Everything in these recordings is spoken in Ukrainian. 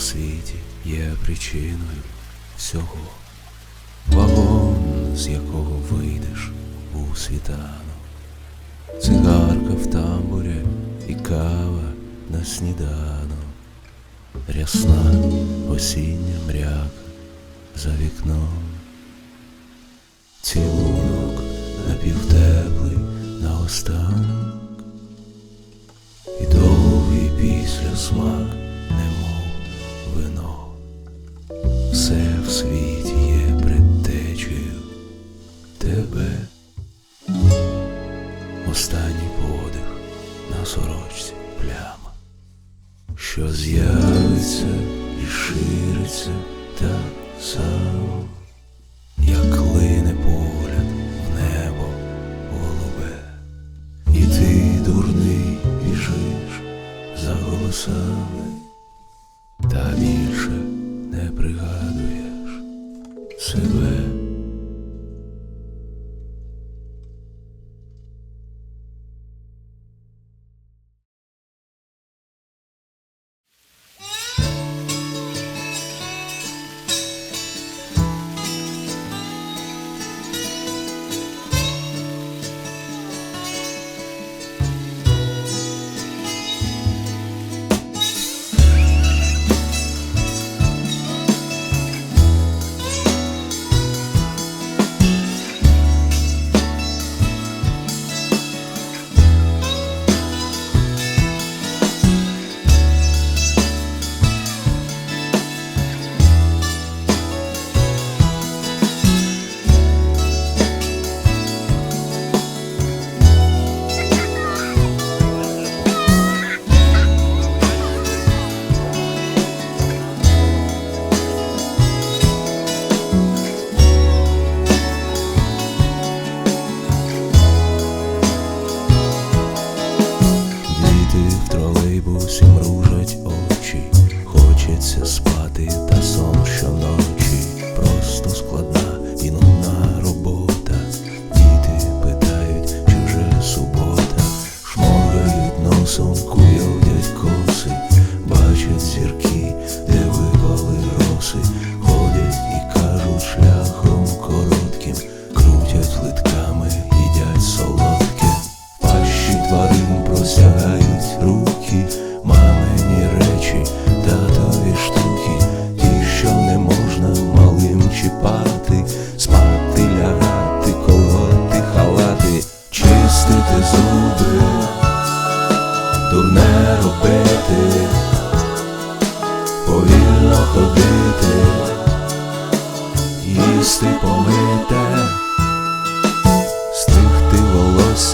в світі є причиною всього, вагон, з якого вийдеш у світанок, цигарка в тамбурі і кава на сніданок, рясна осіння мряка за вікном, цілунок напівтеплий наостанок. І довгий після смак,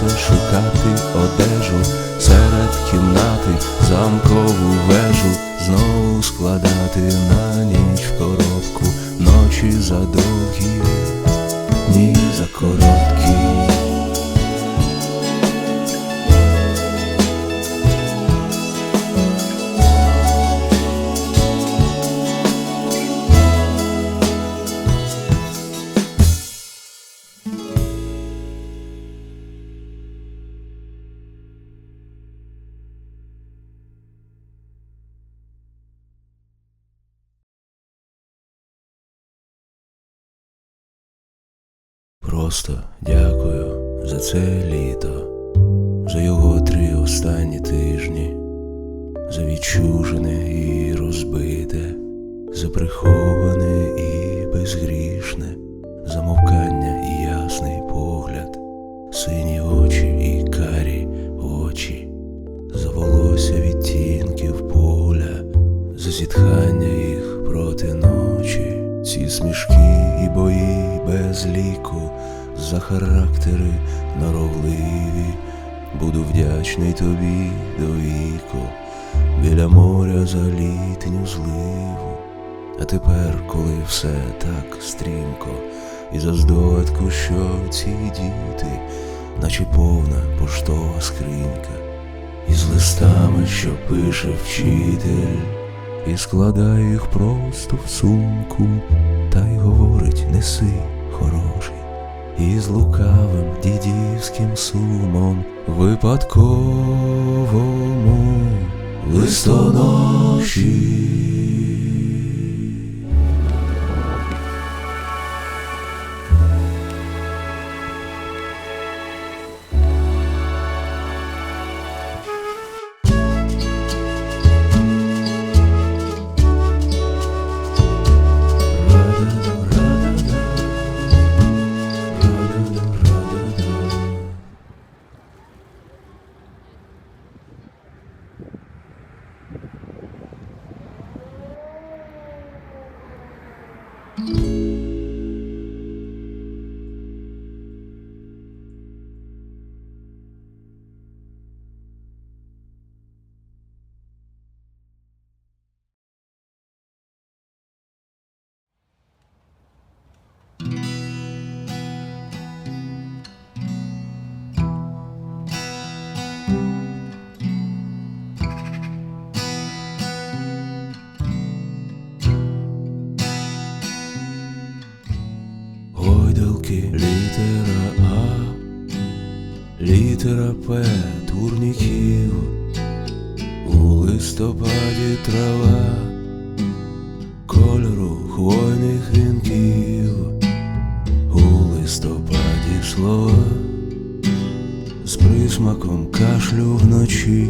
волосся, шукати одежу серед кімнати, замкову вежу, знову складати на ніч в коробку, ночі задовгі, дні за короткі. Просто дякую за це літо, за його три останні тижні, за відчужене і розбите, за приховане і безгрішне, за мовкання і ясний погляд, сині очі і карі очі, за волосся відтінків поля, за зітхання їх проти ночі, ці смішки і бої без ліку, за характери норовливі, буду вдячний тобі до віку, біля моря за літню зливу. А тепер, коли все так стрімко, і за здогадку, що ці діти, наче повна поштова скринька, із листами, що пише вчитель, і складає їх просто в сумку, та й говорить неси хороший, і з лукавим дідівським сумом випадковому листоноші. П, турніків, у листопаді трава, кольору хвойних вінків, у листопаді слова, з присмаком кашлю вночі,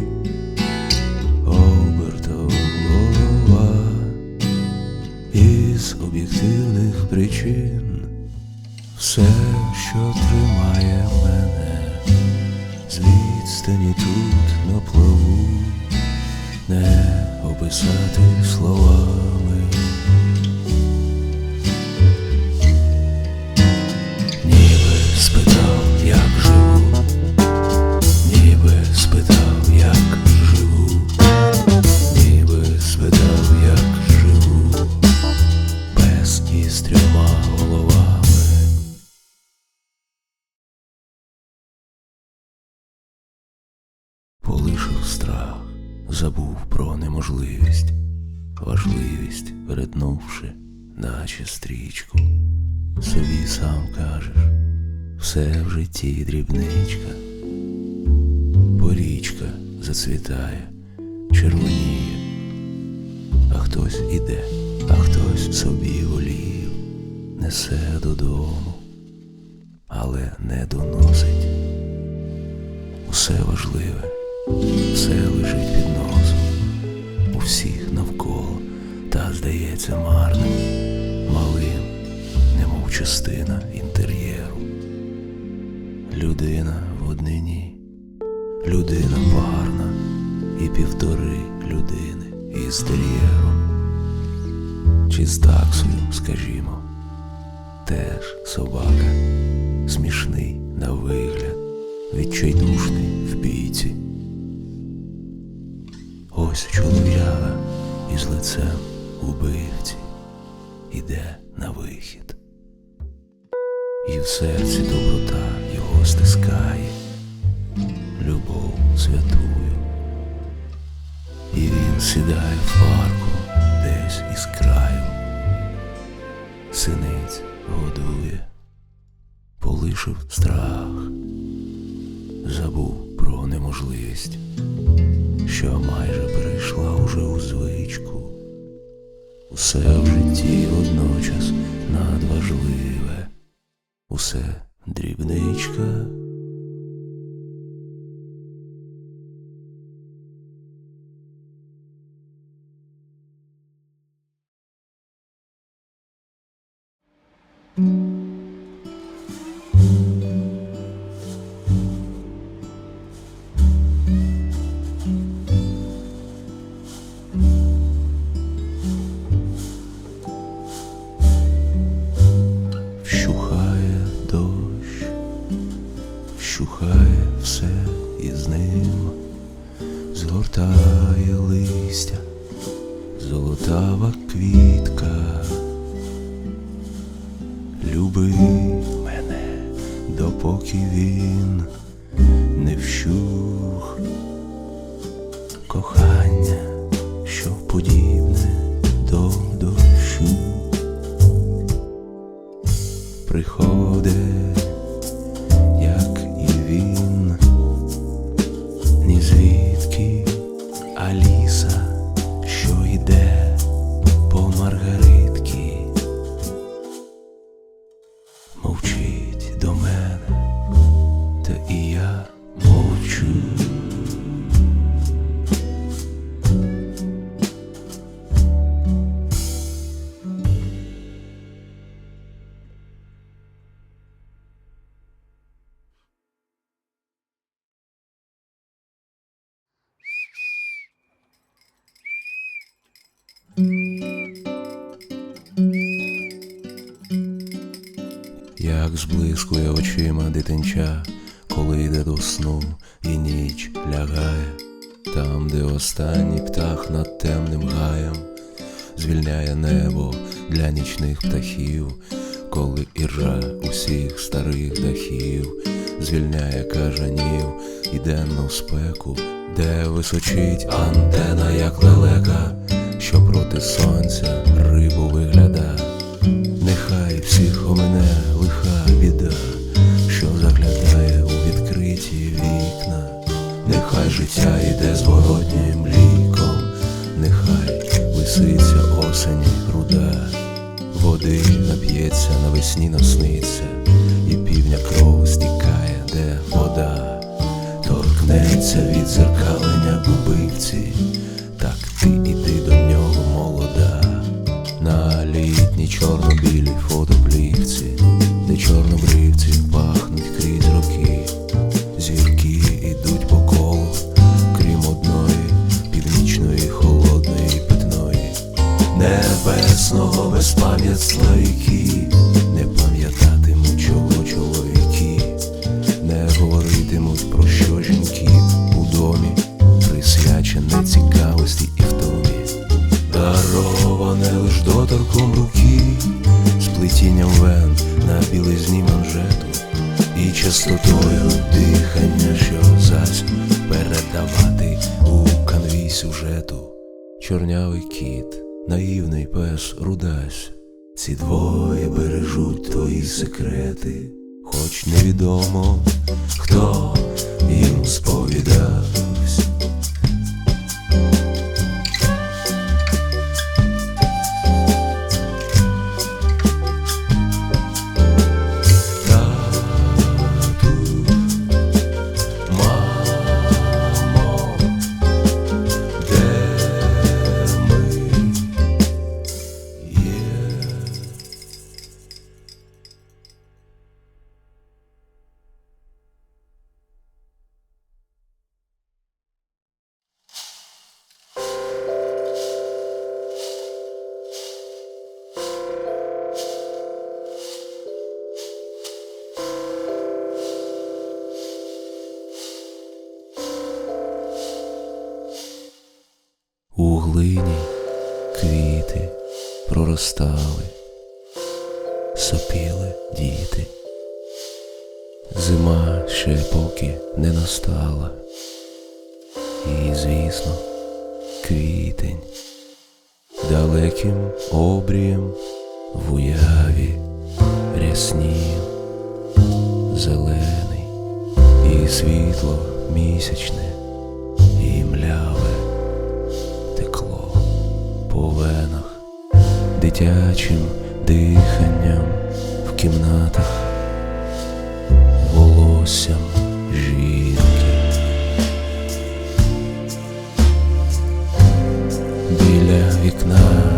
із об'єктивних причин. Все, не описати перетнувши, наче стрічку. Собі сам кажеш, все в житті дрібничка, порічка зацвітає, червоніє, а хтось іде, а хтось собі волів, несе додому, але не доносить. Усе важливе, все лежить під носом, у всіх здається марним, малим, немов частина інтер'єру. Людина в однині, людина парна і півтори людини із тер'єром. Чи з таксою, скажімо, теж собака, смішний на вигляд відчайдушний в бійці. Ось чолов'яга із лицем убивці іде на вихід. І в серці доброта його стискає, любов святую. І він сідає в парку десь із краю, синиць годує, полишив страх забув про неможливість, що майже перейшла уже у звичку. Усе в житті водночас надважливе, усе дрібничка. Вщухає кохання, як зблискує очима дитинча, коли йде до сну і ніч лягає, там, де останній птах над темним гаєм, звільняє небо для нічних птахів, коли іржа усіх старих дахів, звільняє кажанів і денну спеку, де височить антена, як лелека, що проти сонця. власного безпам'ятства віків. Хай бережуть твої секрети, хоч невідомо, хто їм сповідав. іншої поки не настала. І, звісно, квітень далеким обрієм в уяві ряснів зелений і світло місячне, і мляве текло по венах, дитячим диханням в кімнатах волоссям жінки. Біля вікна.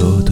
doğdu.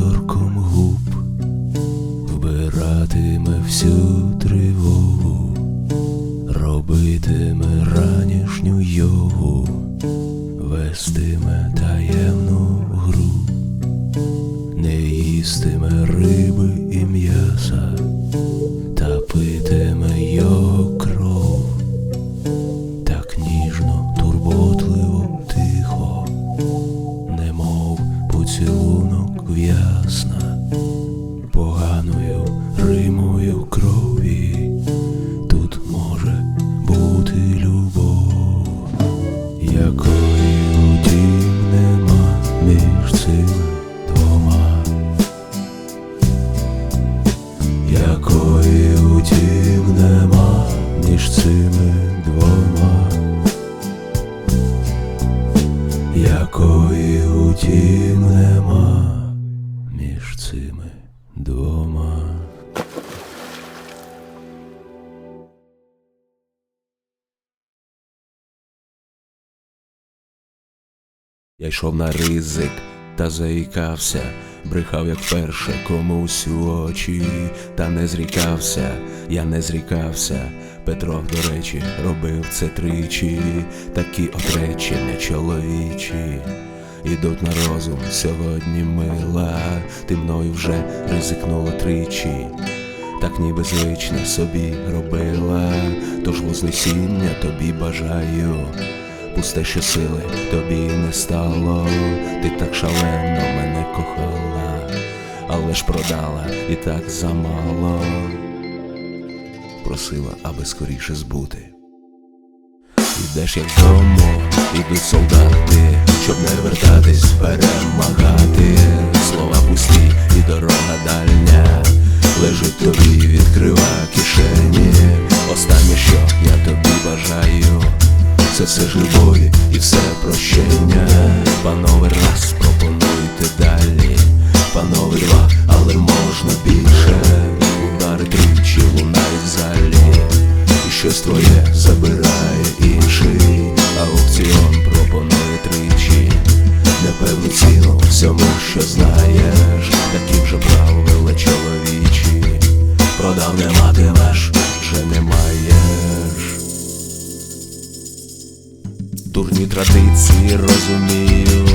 Я йшов на ризик та заїкався, брехав як перше комусь у очі, та не зрікався, я не зрікався. Петро, до речі, робив це тричі, такі отречення чоловічі. Ідуть на розум сьогодні мила, ти мною вже ризикнула тричі, так ніби звичне собі робила, тож вознесіння тобі бажаю, пусте, що сили тобі не стало, ти так шалено мене кохала, але ж продала і так замало, просила, аби скоріше збути. Ідеш як дому, ідуть солдати, щоб не вертатись, перемагати. Слова пусті і дорога дальня. Лежить тобі, відкрива це все ж любові і все прощення. Панове, раз пропонуйте далі. Панове два, але можна більше. Удари тричі лунають в залі. І щось твоє забирає інший, а аукціон пропонує тричі. Непевну ціну всьому, що знаєш, такі вже правила традиції розумію,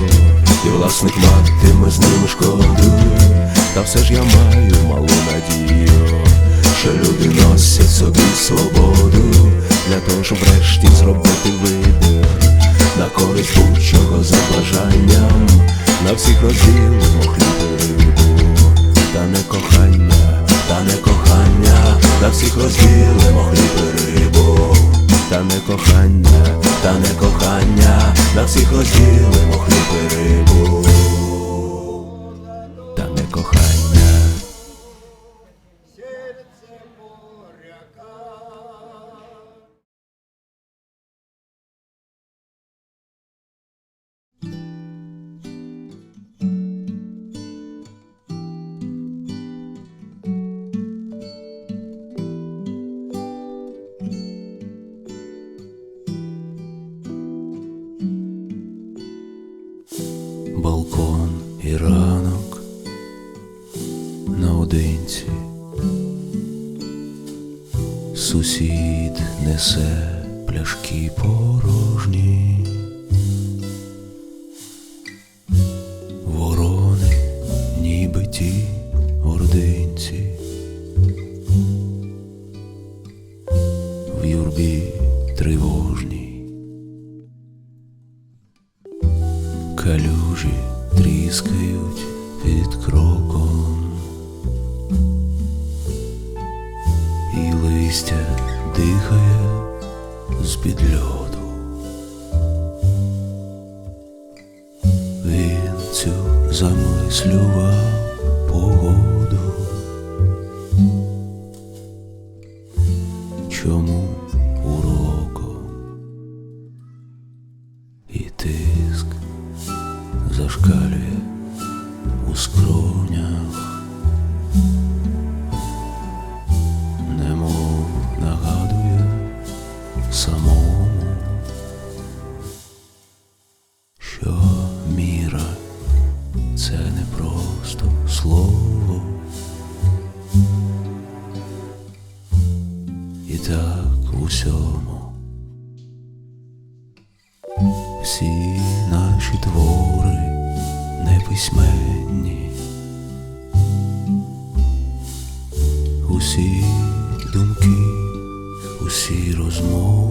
і власник матиме з ними шкоду. Та все ж я маю малу надію, що люди носять собі свободу для того, щоб врешті зробити вибір. На користь будь-чого за бажанням, на всіх розділимо хліб і рибу, та не кохання, та не кохання, на всіх розділимо хліб і рибу, та не кохання, та не кохання, на всіх хотіли і рибу, пляшки порожні. Неписьменні, усі думки, усі розмови